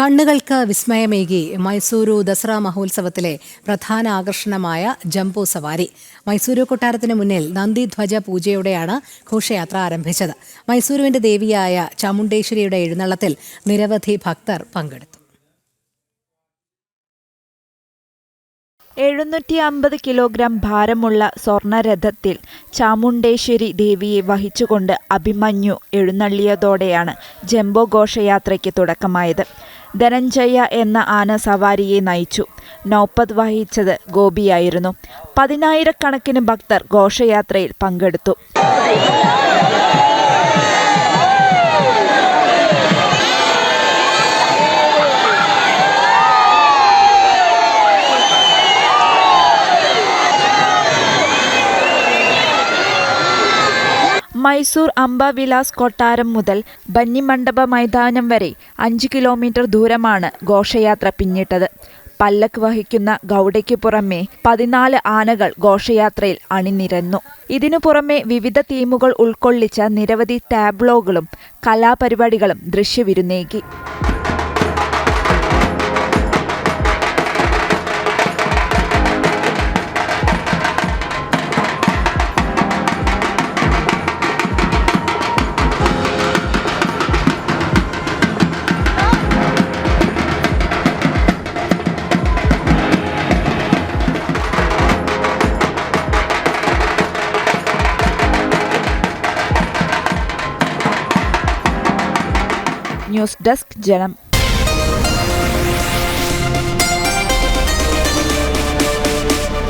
കണ്ണുകൾക്ക് വിസ്മയമേകി മൈസൂരു ദസറ മഹോത്സവത്തിലെ പ്രധാന ആകർഷണമായ ജംബോ സവാരി. മൈസൂരു കൊട്ടാരത്തിന് മുന്നിൽ നന്ദിധ്വജ പൂജയോടെയാണ് ഘോഷയാത്ര ആരംഭിച്ചത്. മൈസൂരുവിന്റെ ദേവിയായ ചാമുണ്ടേശ്വരിയുടെ എഴുന്നള്ളത്തിൽ നിരവധി ഭക്തർ പങ്കെടുത്തു. എഴുന്നൂറ്റി അമ്പത് കിലോഗ്രാം ഭാരമുള്ള സ്വർണരഥത്തിൽ ചാമുണ്ടേശ്വരി ദേവിയെ വഹിച്ചുകൊണ്ട് അഭിമന്യു എഴുന്നള്ളിയതോടെയാണ് ജംബോ ഘോഷയാത്രയ്ക്ക് തുടക്കമായത്. ധനഞ്ജയ എന്ന ആന സവാരിയെ നയിച്ചു. നൗപത് വഹിച്ചത് ഗോപിയായിരുന്നു. പതിനായിരക്കണക്കിന് ഭക്തർ ഘോഷയാത്രയിൽ പങ്കെടുത്തു. മൈസൂർ അംബവിലാസ് കൊട്ടാരം മുതൽ ബന്നിമണ്ഡപ മൈതാനം വരെ അഞ്ച് കിലോമീറ്റർ ദൂരമാണ് ഘോഷയാത്ര പിന്നിട്ടത്. പല്ലക്ക് വഹിക്കുന്ന ഗൗഡയ്ക്ക് പുറമെ പതിനാല് ആനകൾ ഘോഷയാത്രയിൽ അണിനിരന്നു. ഇതിനു പുറമെ വിവിധ തീമുകൾ ഉൾക്കൊള്ളിച്ച നിരവധി ടാബ്ലോകളും കലാപരിപാടികളും ദൃശ്യവിരുന്നേകി. ന്യൂസ് ഡെസ്ക് ജനം